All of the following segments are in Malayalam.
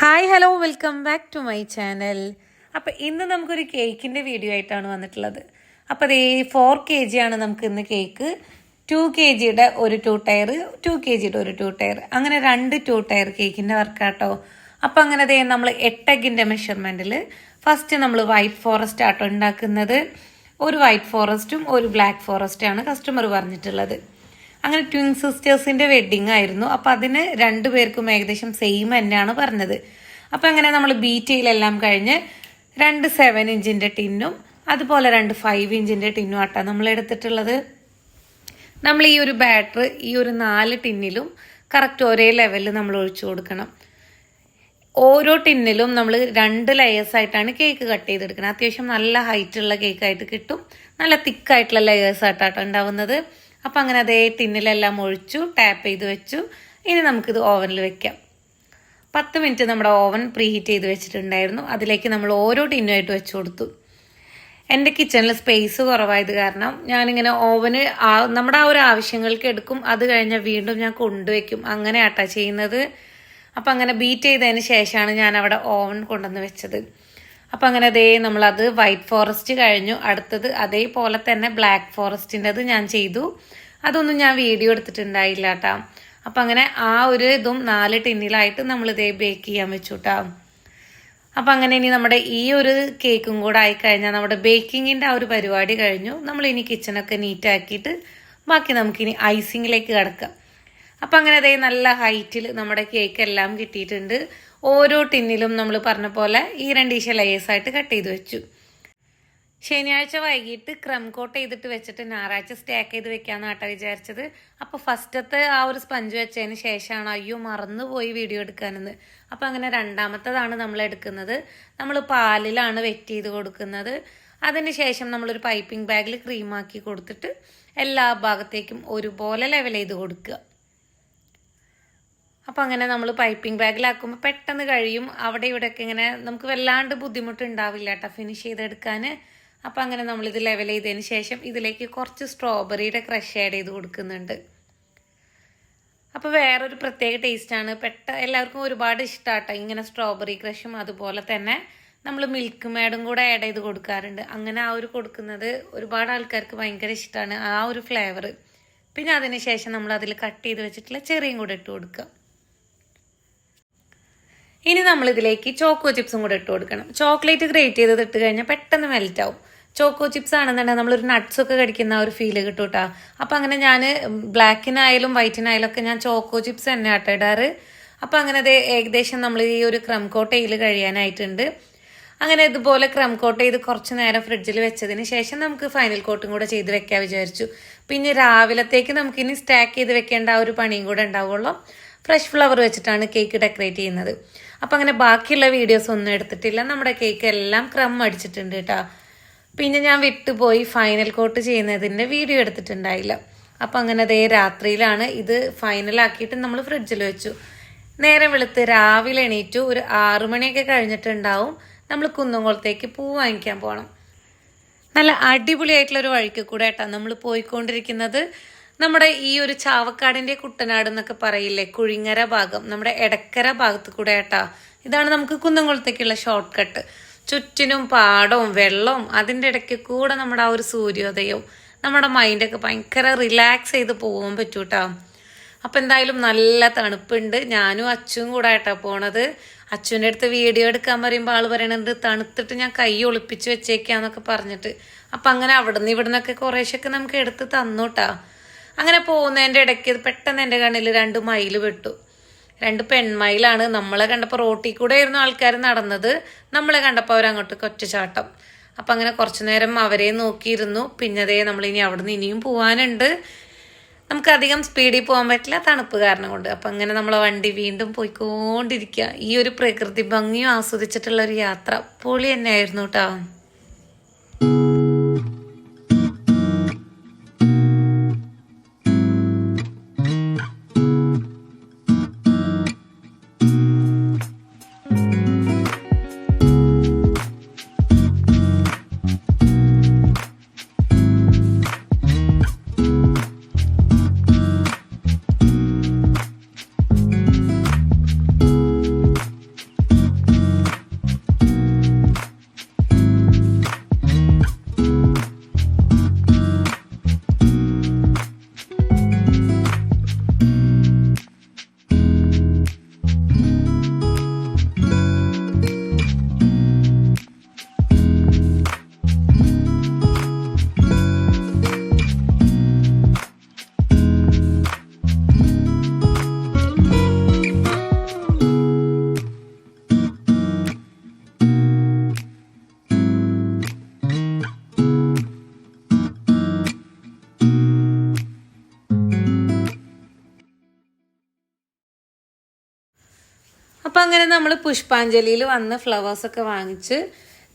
Hi hello welcome back to my channel. അപ്പോൾ ഇന്ന് നമുക്കൊരു കേക്കിന്റെ വീഡിയോ ആയിട്ടാണ് വന്നിട്ടുള്ളത്. അപ്പോൾ അതേ ഫോർ കെ ജി ആണ് നമുക്ക് ഇന്ന് കേക്ക്. ടു കെ ജിയുടെ ഒരു ടു ടയർ ടു കെ ജിയുടെ ഒരു ടു ടയർ അങ്ങനെ രണ്ട് ടു ടയർ കേക്കിന്റെ വർക്കാട്ടോ. അപ്പോൾ അങ്ങനെ അതേ നമ്മൾ എട്ടഗിന്റെ മെഷർമെന്റിൽ ഫസ്റ്റ് നമ്മൾ വൈറ്റ് ഫോറസ്റ്റ് ആട്ടോ ഉണ്ടാക്കുന്നത്. ഒരു വൈറ്റ് ഫോറസ്റ്റും ഒരു ബ്ലാക്ക് ഫോറസ്റ്റാണ് കസ്റ്റമർ പറഞ്ഞിട്ടുള്ളത്. അങ്ങനെ ട്വിൻ സിസ്റ്റേഴ്സിന്റെ വെഡിങ് ആയിരുന്നു. അപ്പൊ അതിന് രണ്ടുപേർക്കും ഏകദേശം സെയിം തന്നെയാണ് പറഞ്ഞത്. അപ്പൊ അങ്ങനെ നമ്മൾ ബീറ്റയിലെല്ലാം കഴിഞ്ഞ് രണ്ട് സെവൻ ഇഞ്ചിന്റെ ടിന്നും അതുപോലെ രണ്ട് ഫൈവ് ഇഞ്ചിന്റെ ടിന്നും ആട്ടാ നമ്മൾ എടുത്തിട്ടുള്ളത്. നമ്മൾ ഈ ഒരു ബാറ്റർ ഈ ഒരു നാല് ടിന്നിലും കറക്റ്റ് ഒരേ ലെവലിൽ നമ്മൾ ഒഴിച്ചു കൊടുക്കണം. ഓരോ ടിന്നിലും നമ്മൾ രണ്ട് ലെയേഴ്സ് ആയിട്ടാണ് കേക്ക് കട്ട് ചെയ്തെടുക്കുന്നത് അത്യാവശ്യം നല്ല ഹൈറ്റ് ഉള്ള കേക്ക് ആയിട്ട് കിട്ടും. നല്ല തിക്കായിട്ടുള്ള ലെയേഴ്സ് ആയിട്ടാണ് ഉണ്ടാവുന്നത്. അപ്പം അങ്ങനെ അതേ ടിന്നിലെല്ലാം ഒഴിച്ചു ടാപ്പ് ചെയ്ത് വെച്ചു. ഇനി നമുക്കിത് ഓവനിൽ വെക്കാം. പത്ത് മിനിറ്റ് നമ്മുടെ ഓവൻ പ്രീഹീറ്റ് ചെയ്ത് വെച്ചിട്ടുണ്ടായിരുന്നു. അതിലേക്ക് നമ്മൾ ഓരോ ടിന്നുമായിട്ട് വെച്ച് കൊടുത്തു. എന്റെ കിച്ചണിൽ സ്പേസ് കുറവായത് കാരണം ഞാനിങ്ങനെ ഓവന് നമ്മുടെ ആ ഒരു ആവശ്യങ്ങൾക്ക് എടുക്കും. അത് കഴിഞ്ഞാൽ വീണ്ടും ഞാൻ കൊണ്ടുവയ്ക്കും. അങ്ങനെ ആട്ടാ ചെയ്യുന്നത്. അപ്പം അങ്ങനെ ബീറ്റ് ചെയ്തതിന് ശേഷമാണ് ഞാൻ അവിടെ ഓവൻ കൊണ്ടുവന്ന് വെച്ചത്. അപ്പം അങ്ങനെ അതേ നമ്മളത് വൈറ്റ് ഫോറസ്റ്റ് കഴിഞ്ഞു. അടുത്തത് അതേപോലെ തന്നെ ബ്ലാക്ക് ഫോറസ്റ്റിന്റെത് ഞാൻ ചെയ്തു. അതൊന്നും ഞാൻ വീഡിയോ എടുത്തിട്ടുണ്ടായില്ല കേട്ടോ അപ്പം അങ്ങനെ ആ ഒരു ഇതും നാല് ടിന്നിലായിട്ട് നമ്മൾ ഇതേ ബേക്ക് ചെയ്യാൻ വെച്ചു കേട്ടോ അപ്പം അങ്ങനെ ഇനി നമ്മുടെ ഈ ഒരു കേക്കും കൂടെ ആയിക്കഴിഞ്ഞാൽ നമ്മുടെ ബേക്കിങ്ങിന്റെ ആ ഒരു പരിപാടി കഴിഞ്ഞു. നമ്മളിനി കിച്ചണൊക്കെ നീറ്റാക്കിയിട്ട് ബാക്കി നമുക്കിനി ഐസിങ്ങിലേക്ക് കിടക്കാം. അപ്പം അങ്ങനെ അതേ നല്ല ഹൈറ്റിൽ നമ്മുടെ കേക്ക് എല്ലാം കിട്ടിയിട്ടുണ്ട്. ഓരോ ടിന്നിലും നമ്മൾ പറഞ്ഞ പോലെ ഈ രണ്ടീശ ലെയേഴ്സ് ആയിട്ട് കട്ട് ചെയ്ത് വെച്ചു. ശനിയാഴ്ച വൈകിട്ട് ക്രം കോട്ട് ചെയ്തിട്ട് വെച്ചിട്ട് ഞായറാഴ്ച സ്റ്റാക്ക് ചെയ്ത് വെക്കാമെന്ന് കേട്ടോ വിചാരിച്ചത്. അപ്പോൾ ഫസ്റ്റത്തെ ആ ഒരു സ്പഞ്ച് വെച്ചതിന് ശേഷമാണ് അയ്യോ മറന്നുപോയി വീഡിയോ എടുക്കാനെന്ന്. അപ്പം അങ്ങനെ രണ്ടാമത്തതാണ് നമ്മൾ എടുക്കുന്നത്. നമ്മൾ പാലിലാണ് വെറ്റ് ചെയ്ത് കൊടുക്കുന്നത്. അതിന് ശേഷം നമ്മളൊരു പൈപ്പിംഗ് ബാഗിൽ ക്രീമാക്കി കൊടുത്തിട്ട് എല്ലാ ഭാഗത്തേക്കും ഒരുപോലെ ലെവൽ ചെയ്ത് കൊടുക്കുക. അപ്പം അങ്ങനെ നമ്മൾ പൈപ്പിംഗ് ബാഗിലാക്കുമ്പോൾ പെട്ടെന്ന് കഴിയും. അവിടെ ഇവിടെയൊക്കെ ഇങ്ങനെ നമുക്ക് വല്ലാണ്ട് ബുദ്ധിമുട്ടുണ്ടാവില്ല കേട്ടോ ഫിനിഷ് ചെയ്തെടുക്കാൻ അപ്പോൾ അങ്ങനെ നമ്മളിത് ലെവൽ ചെയ്തതിന് ശേഷം ഇതിലേക്ക് കുറച്ച് സ്ട്രോബെറിയുടെ ക്രഷ് ആഡ് ചെയ്ത് കൊടുക്കുന്നുണ്ട്. അപ്പോൾ വേറൊരു പ്രത്യേക ടേസ്റ്റാണ് പെട്ട എല്ലാവർക്കും ഒരുപാട് ഇഷ്ടമാട്ടോ ഇങ്ങനെ സ്ട്രോബെറി ക്രഷും അതുപോലെ തന്നെ നമ്മൾ മിൽക്ക് മേഡും കൂടെ ആഡ് ചെയ്ത് കൊടുക്കാറുണ്ട്. അങ്ങനെ ആ ഒരു കൊടുക്കുന്നത് ഒരുപാട് ആൾക്കാർക്ക് ഭയങ്കര ഇഷ്ടമാണ് ആ ഒരു ഫ്ലേവർ പിന്നെ അതിന് ശേഷം നമ്മൾ അതിൽ കട്ട് ചെയ്ത് വെച്ചിട്ടുള്ള ചെറിയും കൂടെ ഇട്ട് കൊടുക്കുക. ഇനി നമ്മൾ ഇതിലേക്ക് ചോക്കോ ചിപ്സും കൂടെ ഇട്ട് കൊടുക്കണം. ചോക്ലേറ്റ് ഗ്രേറ്റ് ചെയ്തത് ഇട്ട് കഴിഞ്ഞാൽ പെട്ടെന്ന് മെൽറ്റ് ആവും. ചോക്കോ ചിപ്സ് ആണെന്നുണ്ടെങ്കിൽ നമ്മളൊരു നട്ട്സ് ഒക്കെ കടിക്കുന്ന ഒരു ഫീൽ കിട്ടും കേട്ടോ അപ്പം അങ്ങനെ ഞാൻ ബ്ലാക്കിനായാലും വൈറ്റിനായാലും ഒക്കെ ഞാൻ ചോക്കോ ചിപ്സ് തന്നെ ആട്ടോ ഇടാറ്. അപ്പം അങ്ങനെ അത് ഏകദേശം നമ്മൾ ഈ ഒരു ക്രം കോട്ടയിൽ കഴിയാനായിട്ടുണ്ട്. അങ്ങനെ ഇതുപോലെ ക്രം കോട്ട് ചെയ്ത് കുറച്ച് നേരം ഫ്രിഡ്ജിൽ വെച്ചതിന് ശേഷം നമുക്ക് ഫൈനൽ കോട്ടും കൂടെ ചെയ്ത് വെക്കാൻ വിചാരിച്ചു. പിന്നെ രാവിലത്തേക്ക് നമുക്ക് ഇനി സ്റ്റാക്ക് ചെയ്ത് വെക്കേണ്ട ആ ഒരു പണിയും കൂടെ ഉണ്ടാവുള്ളൂ. ഫ്രഷ് ഫ്ലവർ വെച്ചിട്ടാണ് കേക്ക് ഡെക്കറേറ്റ് ചെയ്യുന്നത്. അപ്പം അങ്ങനെ ബാക്കിയുള്ള വീഡിയോസ് ഒന്നും എടുത്തിട്ടില്ല. നമ്മുടെ കേക്ക് എല്ലാം ക്രം അടിച്ചിട്ടുണ്ട് കേട്ടോ പിന്നെ ഞാൻ വിട്ടുപോയി ഫൈനൽ കോട്ട് ചെയ്യുന്നതിന്റെ വീഡിയോ എടുത്തിട്ടുണ്ടായില്ല. അപ്പം അങ്ങനെ അതേ രാത്രിയിലാണ് ഇത് ഫൈനലാക്കിയിട്ട് നമ്മൾ ഫ്രിഡ്ജിൽ വെച്ചു. നേരെ വെളുത്ത് രാവിലെ എണീറ്റു. ഒരു ആറു മണിയൊക്കെ കഴിഞ്ഞിട്ടുണ്ടാവും. നമ്മൾ കുന്നംകുളത്തേക്ക് പൂ വാങ്ങിക്കാൻ പോകണം നല്ല അടിപൊളിയായിട്ടുള്ളൊരു വഴിക്ക് കൂടെ ഏട്ടാ നമ്മൾ പോയിക്കൊണ്ടിരിക്കുന്നത്. നമ്മുടെ ഈ ഒരു ചാവക്കാടിന്റെ കുട്ടനാട് എന്നൊക്കെ പറയില്ലേ കുഴിങ്ങര ഭാഗം നമ്മുടെ എടക്കര ഭാഗത്ത് കൂടെ ഏട്ടാ ഇതാണ് നമുക്ക് കുന്നംകുളത്തേക്കുള്ള ഷോർട്ട് കട്ട് ചുറ്റിനും പാടവും വെള്ളവും അതിന്റെ ഇടയ്ക്ക് കൂടെ നമ്മുടെ ആ ഒരു സൂര്യോദയവും നമ്മുടെ മൈൻഡൊക്കെ ഭയങ്കര റിലാക്സ് ചെയ്ത് പോകാൻ പറ്റൂട്ടാ. അപ്പം എന്തായാലും നല്ല തണുപ്പുണ്ട്. ഞാനും അച്ചും കൂടെ ആയിട്ടാണ് പോണത്. അച്ചുവിന്റെ അടുത്ത് വീഡിയോ എടുക്കാൻ പറയുമ്പോൾ ആൾ പറയണത് തണുത്തിട്ട് ഞാൻ കൈ ഒളിപ്പിച്ച് വെച്ചേക്കാന്നൊക്കെ പറഞ്ഞിട്ട്. അപ്പം അങ്ങനെ അവിടെ നിന്ന് ഇവിടെ ഇവിടുന്നൊക്കെ കുറേശ്ശൊക്കെ നമുക്ക് എടുത്ത് തന്നൂട്ടാ. അങ്ങനെ പോകുന്നതിന്റെ ഇടയ്ക്ക് പെട്ടെന്ന് എന്റെ കണ്ണിൽ രണ്ട് മയിൽ പെട്ടു. രണ്ട് പെൺമയിലാണ് നമ്മളെ കണ്ടപ്പോൾ റോട്ടിൽ കൂടെ ആയിരുന്നു ആൾക്കാർ നടന്നത്. നമ്മളെ കണ്ടപ്പോൾ അവരങ്ങോട്ട് ചാട്ടം അപ്പം അങ്ങനെ കുറച്ചു നേരം അവരെ നോക്കിയിരുന്നു. പിന്നെ അതേ നമ്മളിനി അവിടുന്ന് ഇനിയും പോകാനുണ്ട് നമുക്കധികം സ്പീഡിൽ പോകാൻ പറ്റില്ല തണുപ്പ് കാരണം കൊണ്ട്. അപ്പം അങ്ങനെ നമ്മളെ വണ്ടി വീണ്ടും പോയിക്കൊണ്ടിരിക്കുക ഈ ഒരു പ്രകൃതി ഭംഗിയും ആസ്വദിച്ചിട്ടുള്ള ഒരു യാത്ര. പൊളി തന്നെയായിരുന്നു കേട്ടോ അപ്പം അങ്ങനെ നമ്മൾ പുഷ്പാഞ്ജലിയിൽ വന്ന് ഫ്ലവേഴ്സൊക്കെ വാങ്ങിച്ച്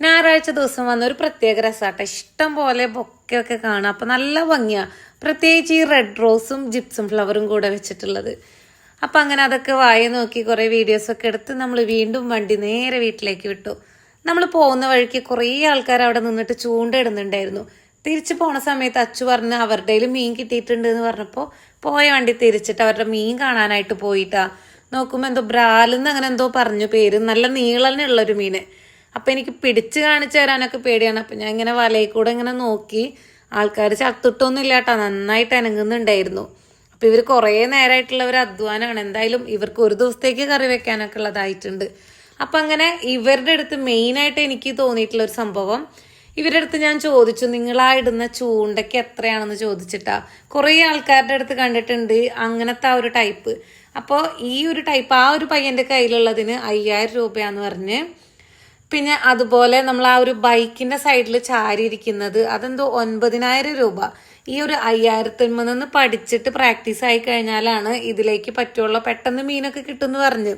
ഞായറാഴ്ച ദിവസം വന്ന ഒരു പ്രത്യേക രസമാട്ടെ ഇഷ്ടം പോലെ ബൊക്കെയൊക്കെ കാണാം. അപ്പം നല്ല ഭംഗിയാണ് പ്രത്യേകിച്ച് ഈ റെഡ് റോസും ജിപ്സും ഫ്ലവറും കൂടെ വെച്ചിട്ടുള്ളത്. അപ്പം അങ്ങനെ അതൊക്കെ വായി നോക്കി കുറേ വീഡിയോസൊക്കെ എടുത്ത് നമ്മൾ വീണ്ടും വണ്ടി നേരെ വീട്ടിലേക്ക് വിട്ടു. നമ്മൾ പോകുന്ന വഴിക്ക് കുറേ ആൾക്കാർ അവിടെ നിന്നിട്ട് ചൂണ്ടയിടുന്നുണ്ടായിരുന്നു. തിരിച്ചു പോണ സമയത്ത് അച്ചു പറഞ്ഞ് അവരുടെ മീൻ കിട്ടിയിട്ടുണ്ട് എന്ന് പറഞ്ഞപ്പോൾ പോയ വണ്ടി തിരിച്ചിട്ട് അവരുടെ മീൻ കാണാനായിട്ട് പോയിട്ടാ. നോക്കുമ്പോൾ എന്തോ ബ്രാലെന്ന് അങ്ങനെ എന്തോ പറഞ്ഞു പേര്. നല്ല നീളനുള്ളൊരു മീന് അപ്പം എനിക്ക് പിടിച്ച് കാണിച്ചു തരാനൊക്കെ പേടിയാണ്. അപ്പം ഞാൻ ഇങ്ങനെ വലയിൽ കൂടെ ഇങ്ങനെ നോക്കി. ആൾക്കാർ ചത്തിട്ടൊന്നും ഇല്ലാട്ടാ നന്നായിട്ട് അനങ്ങുന്നുണ്ടായിരുന്നു. അപ്പം ഇവർ കുറേ നേരമായിട്ടുള്ള ഒരു അധ്വാനമാണ് എന്തായാലും ഇവർക്ക് ഒരു ദിവസത്തേക്ക് കറി വെക്കാനൊക്കെ ഉള്ളതായിട്ടുണ്ട്. അപ്പം അങ്ങനെ ഇവരുടെ അടുത്ത് മെയിനായിട്ട് എനിക്ക് തോന്നിയിട്ടുള്ള ഒരു സംഭവം ഇവരുടെ അടുത്ത് ഞാൻ ചോദിച്ചു നിങ്ങളായിടുന്ന ചൂണ്ടയ്ക്ക് എത്രയാണെന്ന് ചോദിച്ചിട്ടാ? കുറേ ആൾക്കാരുടെ അടുത്ത് കണ്ടിട്ടുണ്ട് അങ്ങനത്തെ ആ ഒരു ടൈപ്പ്. അപ്പോൾ ഈ ഒരു ടൈപ്പ് ആ ഒരു പയ്യന്റെ കയ്യിലുള്ളതിന് അയ്യായിരം രൂപയാന്ന് പറഞ്ഞ് പിന്നെ അതുപോലെ നമ്മൾ ആ ഒരു ബൈക്കിന്റെ സൈഡിൽ ചാരിയിരിക്കുന്നത് അതെന്തോ ഒൻപതിനായിരം രൂപ. ഈ ഒരു അയ്യായിരത്തി നിന്ന് പഠിച്ചിട്ട് പ്രാക്ടീസ് ആയി കഴിഞ്ഞാലാണ് ഇതിലേക്ക് പറ്റുള്ളൂ. പെട്ടെന്ന് മീനൊക്കെ കിട്ടുമെന്ന് പറഞ്ഞ്.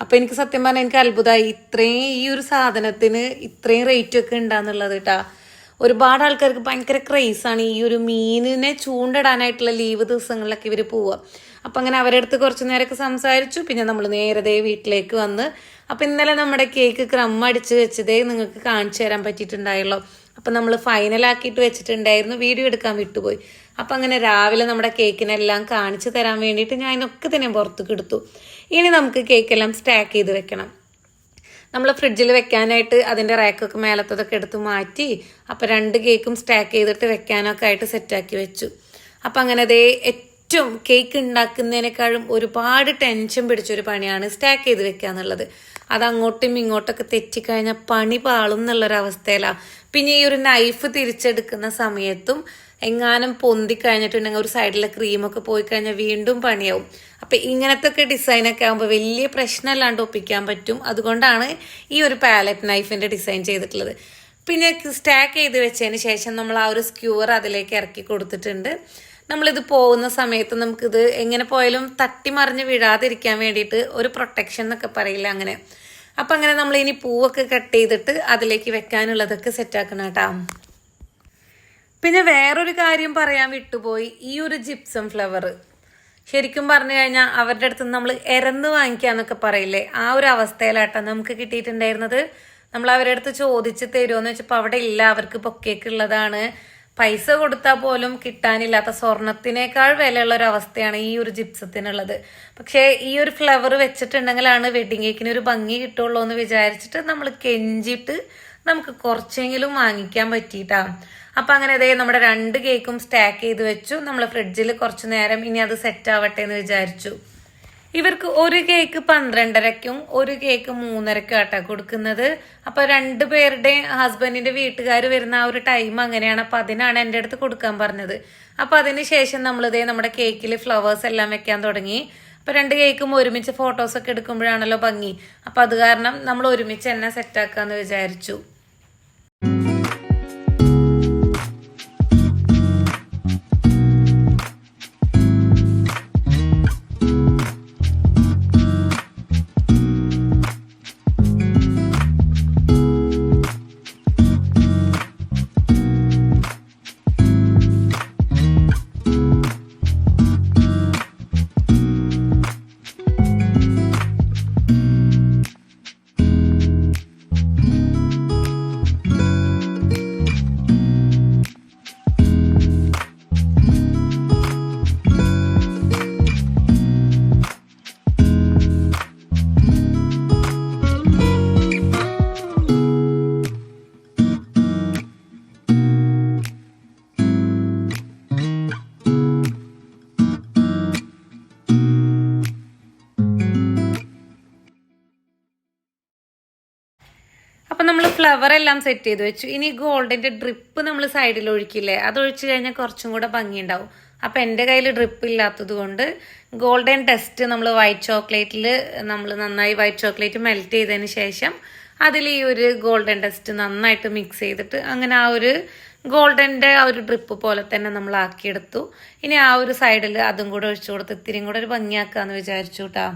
അപ്പൊ എനിക്ക് സത്യം പറഞ്ഞാൽ എനിക്ക് അത്ഭുതമായി ഇത്രയും ഈ ഒരു സാധനത്തിന് ഇത്രയും റേറ്റ് ഒക്കെ ഉണ്ടാന്നുള്ളത് കേട്ടാ ഒരുപാട് ആൾക്കാർക്ക് ഭയങ്കര ക്രൈസാണ് ഈ ഒരു മീനിനെ ചൂണ്ടിടാനായിട്ടുള്ള ലീവ് ദിവസങ്ങളിലൊക്കെ ഇവർ പോവുക അപ്പം അങ്ങനെ അവരുടെ അടുത്ത് കുറച്ച് നേരമൊക്കെ സംസാരിച്ചു. പിന്നെ നമ്മൾ നേരത്തെ വീട്ടിലേക്ക് വന്ന് അപ്പം ഇന്നലെ നമ്മുടെ കേക്ക് ക്രം അടിച്ച് വെച്ചതേ നിങ്ങൾക്ക് കാണിച്ചു തരാൻ പറ്റിയിട്ടുണ്ടായുള്ളൂ. അപ്പം നമ്മൾ ഫൈനലാക്കിയിട്ട് വെച്ചിട്ടുണ്ടായിരുന്നു. വീഡിയോ എടുക്കാൻ വിട്ടുപോയി. അപ്പം അങ്ങനെ രാവിലെ നമ്മുടെ കേക്കിനെല്ലാം കാണിച്ചു തരാൻ വേണ്ടിയിട്ട് ഞാൻ ഇതൊക്കെ തന്നെ പുറത്തേക്ക് എടുത്തു. ഇനി നമുക്ക് കേക്കെല്ലാം സ്റ്റാക്ക് ചെയ്ത് വെക്കണം. നമ്മൾ ഫ്രിഡ്ജിൽ വെക്കാനായിട്ട് അതിന്റെ റാക്കൊക്കെ മേലത്തതൊക്കെ എടുത്ത് മാറ്റി അപ്പോൾ രണ്ട് കേക്കും സ്റ്റാക്ക് ചെയ്തിട്ട് വെക്കാനൊക്കെ ആയിട്ട് സെറ്റാക്കി വെച്ചു. അപ്പം അങ്ങനെ അതേ ഏറ്റവും കേക്ക് ഉണ്ടാക്കുന്നതിനേക്കാളും ഒരുപാട് ടെൻഷൻ പിടിച്ചൊരു പണിയാണ് സ്റ്റാക്ക് ചെയ്ത് വെക്കുക എന്നുള്ളത് അത് അങ്ങോട്ടും ഇങ്ങോട്ടൊക്കെ തെറ്റിക്കഴിഞ്ഞാൽ പണി പാളും എന്നുള്ളൊരവസ്ഥയിലാണ് പിന്നെ ഈ ഒരു നൈഫ് തിരിച്ചെടുക്കുന്ന സമയത്തും എങ്ങാനും പൊന്തി കഴിഞ്ഞിട്ടുണ്ടെങ്കിൽ ഒരു സൈഡിലെ ക്രീമൊക്കെ പോയി കഴിഞ്ഞാൽ വീണ്ടും പണിയാവും. അപ്പം ഇങ്ങനത്തെ ഒക്കെ ഡിസൈനൊക്കെ ആകുമ്പോൾ വലിയ പ്രശ്നമല്ലാണ്ട് ഒപ്പിക്കാൻ പറ്റും. അതുകൊണ്ടാണ് ഈ ഒരു പാലറ്റ് നൈഫിന്റെ ഡിസൈൻ ചെയ്തിട്ടുള്ളത്. പിന്നെ സ്റ്റാക്ക് ചെയ്ത് വെച്ചതിന് ശേഷം നമ്മൾ ആ ഒരു സ്ക്യൂർ അതിലേക്ക് ഇറക്കി കൊടുത്തിട്ടുണ്ട്. നമ്മളിത് പോകുന്ന സമയത്ത് നമുക്കിത് എങ്ങനെ പോയാലും തട്ടിമറിഞ്ഞ് വീഴാതിരിക്കാൻ വേണ്ടിയിട്ട് ഒരു പ്രൊട്ടക്ഷൻ എന്നൊക്കെ പറയില്ല അങ്ങനെ. അപ്പം അങ്ങനെ നമ്മൾ ഇനി പൂവൊക്കെ കട്ട് ചെയ്തിട്ട് അതിലേക്ക് വെക്കാനുള്ളതൊക്കെ സെറ്റാക്കണം കേട്ടോ. പിന്നെ വേറൊരു കാര്യം പറയാൻ വിട്ടുപോയി ഈ ഒരു ജിപ്സം ഫ്ലവർ ശരിക്കും പറഞ്ഞു കഴിഞ്ഞാൽ അവരുടെ അടുത്ത് നമ്മൾ ഇരന്ന് വാങ്ങിക്കുക എന്നൊക്കെ പറയില്ലേ. ആ ഒരു അവസ്ഥയിലാട്ടോ നമുക്ക് കിട്ടിയിട്ടുണ്ടായിരുന്നത്. നമ്മൾ അവരുടെ അടുത്ത് ചോദിച്ച് തരുമോ എന്ന് വെച്ചപ്പോൾ അവിടെ ഇല്ല അവർക്ക് പൊക്കേക്കുള്ളതാണ്. പൈസ കൊടുത്താൽ പോലും കിട്ടാനില്ലാത്ത സ്വർണത്തിനേക്കാൾ വിലയുള്ള ഒരു അവസ്ഥയാണ് ഈ ഒരു ജിപ്സത്തിനുള്ളത്. പക്ഷേ ഈ ഒരു ഫ്ലവർ വെച്ചിട്ടുണ്ടെങ്കിലാണ് വെഡിങ് കേക്കിന് ഒരു ഭംഗി കിട്ടുള്ളൂ എന്ന് വിചാരിച്ചിട്ട് നമ്മൾ കെഞ്ചിട്ട് നമുക്ക് കുറച്ചെങ്കിലും വാങ്ങിക്കാൻ പറ്റിയിട്ടാ. അപ്പം അങ്ങനെ അതേ നമ്മുടെ രണ്ട് കേക്കും സ്റ്റാക്ക് ചെയ്ത് വെച്ചു. നമ്മൾ ഫ്രിഡ്ജിൽ കുറച്ച് നേരം ഇനി അത് സെറ്റ് ആവട്ടെ എന്ന് വിചാരിച്ചു. ഇവർക്ക് ഒരു കേക്ക് പന്ത്രണ്ടരയ്ക്കും ഒരു കേക്ക് മൂന്നരക്കും ആട്ടാ കൊടുക്കുന്നത്. അപ്പൊ രണ്ടു പേരുടെ ഹസ്ബൻഡിന്റെ വീട്ടുകാർ വരുന്ന ആ ഒരു ടൈം അങ്ങനെയാണ്. അപ്പൊ അതിനാണ് എന്റെ അടുത്ത് കൊടുക്കാൻ പറഞ്ഞത്. അപ്പൊ അതിന് ശേഷം നമ്മളിതേ നമ്മുടെ കേക്കിൽ ഫ്ലവേഴ്സ് എല്ലാം വെക്കാൻ തുടങ്ങി. അപ്പൊ രണ്ട് കേക്കും ഒരുമിച്ച് ഫോട്ടോസ് ഒക്കെ എടുക്കുമ്പോഴാണല്ലോ ഭംഗി. അപ്പൊ അത് കാരണം നമ്മൾ ഒരുമിച്ച് എന്നെ സെറ്റാക്കാന്ന് വിചാരിച്ചു. ഫ്ലവർ എല്ലാം സെറ്റ് ചെയ്ത് വെച്ചു. ഇനി ഗോൾഡിന്റെ ഡ്രിപ്പ് നമ്മൾ സൈഡിൽ ഒഴിക്കില്ലേ? അത് ഒഴിച്ചു കഴിഞ്ഞാൽ കുറച്ചും കൂടെ ഭംഗിയുണ്ടാവും അപ്പൊ എന്റെ കയ്യിൽ ഡ്രിപ്പ് ഇല്ലാത്തത് കൊണ്ട് ഗോൾഡൻ ടെസ്റ്റ് നമ്മൾ വൈറ്റ് ചോക്ലേറ്റിൽ നമ്മൾ നന്നായി വൈറ്റ് ചോക്ലേറ്റ് മെൽറ്റ് ചെയ്തതിന് ശേഷം അതിൽ ഈ ഒരു ഗോൾഡൻ ടെസ്റ്റ് നന്നായിട്ട് മിക്സ് ചെയ്തിട്ട് അങ്ങനെ ആ ഒരു ഗോൾഡന്റെ ആ ഒരു ഡ്രിപ്പ് പോലെ തന്നെ നമ്മൾ ആക്കിയെടുത്തു. ഇനി ആ ഒരു സൈഡിൽ അതും കൂടെ ഒഴിച്ചു കൊടുത്ത് ഇത്തിരിയും കൂടെ ഒരു ഭംഗിയാക്കാന്ന് വിചാരിച്ചു കേട്ടോ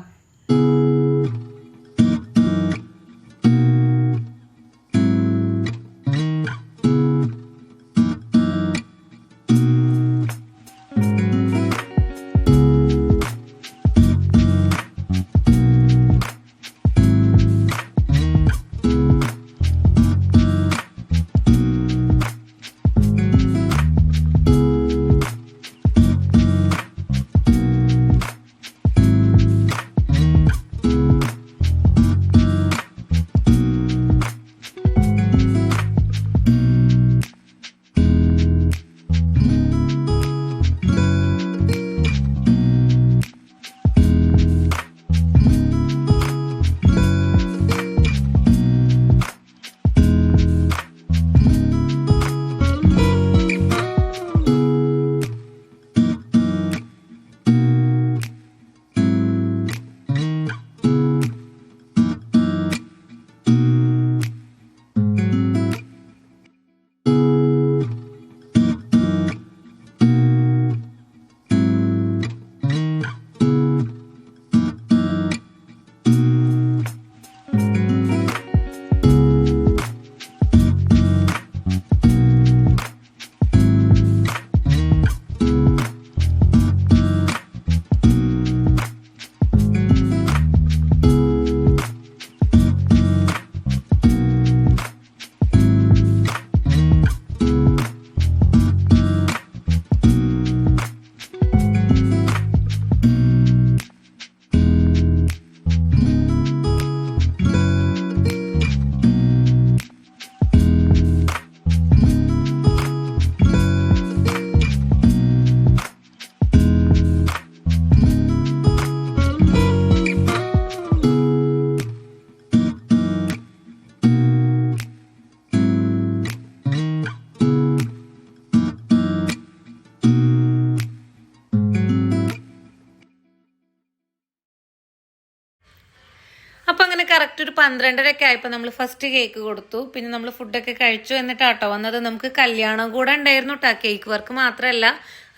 പന്ത്രണ്ടരയൊക്കെ ആയപ്പോൾ നമ്മൾ ഫസ്റ്റ് കേക്ക് കൊടുത്തു. പിന്നെ നമ്മൾ ഫുഡൊക്കെ കഴിച്ചു എന്നിട്ടാട്ടോ വന്നത്. നമുക്ക് കല്യാണം കൂടെ ഉണ്ടായിരുന്നു കേട്ടോ കേക്ക് വർക്ക് മാത്രമല്ല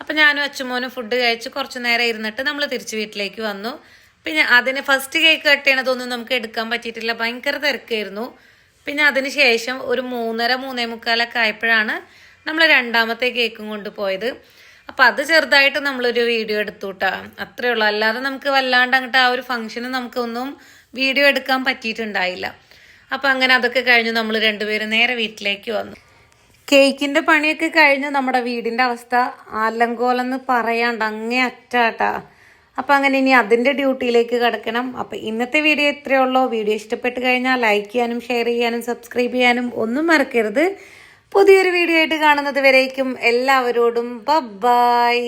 അപ്പം ഞാനും അച്ഛമോനും ഫുഡ് കഴിച്ച് കുറച്ച് നേരം ഇരുന്നിട്ട് നമ്മൾ തിരിച്ച് വീട്ടിലേക്ക് വന്നു. പിന്നെ അതിന് ഫസ്റ്റ് കേക്ക് കട്ട് ചെയ്യണതൊന്നും നമുക്ക് എടുക്കാൻ പറ്റിയിട്ടില്ല. ഭയങ്കര തിരക്കായിരുന്നു. പിന്നെ അതിന് ശേഷം ഒരു മൂന്നര മൂന്നേ മുക്കാലൊക്കെ ആയപ്പോഴാണ് നമ്മൾ രണ്ടാമത്തെ കേക്കും കൊണ്ടുപോയത് അപ്പം അത് ചെറുതായിട്ട് നമ്മളൊരു വീഡിയോ എടുത്തു കേട്ടോ അത്രേ ഉള്ളൂ അല്ലാതെ നമുക്ക് വല്ലാണ്ട് അങ്ങോട്ട് ആ ഒരു ഫംഗ്ഷന് നമുക്കൊന്നും വീഡിയോ എടുക്കാൻ പറ്റിയിട്ടുണ്ടായില്ല. അപ്പം അങ്ങനെ അതൊക്കെ കഴിഞ്ഞ് നമ്മൾ രണ്ടുപേരും നേരെ വീട്ടിലേക്ക് വന്നു. കേക്കിന്റെ പണിയൊക്കെ കഴിഞ്ഞ് നമ്മുടെ വീടിന്റെ അവസ്ഥ ആലങ്കോലെന്ന് പറയാണ്ട് അങ്ങേ അറ്റാട്ടാ. അപ്പം അങ്ങനെ ഇനി അതിന്റെ ഡ്യൂട്ടിയിലേക്ക് കിടക്കണം. അപ്പം ഇന്നത്തെ വീഡിയോ ഇത്രയേ ഉള്ളൂ വീഡിയോ ഇഷ്ടപ്പെട്ട് കഴിഞ്ഞാൽ ലൈക്ക് ചെയ്യാനും ഷെയർ ചെയ്യാനും സബ്സ്ക്രൈബ് ചെയ്യാനും ഒന്നും മറക്കരുത്. പുതിയൊരു വീഡിയോ ആയിട്ട് കാണുന്നത് വരേക്കും എല്ലാവരോടും. ബൈ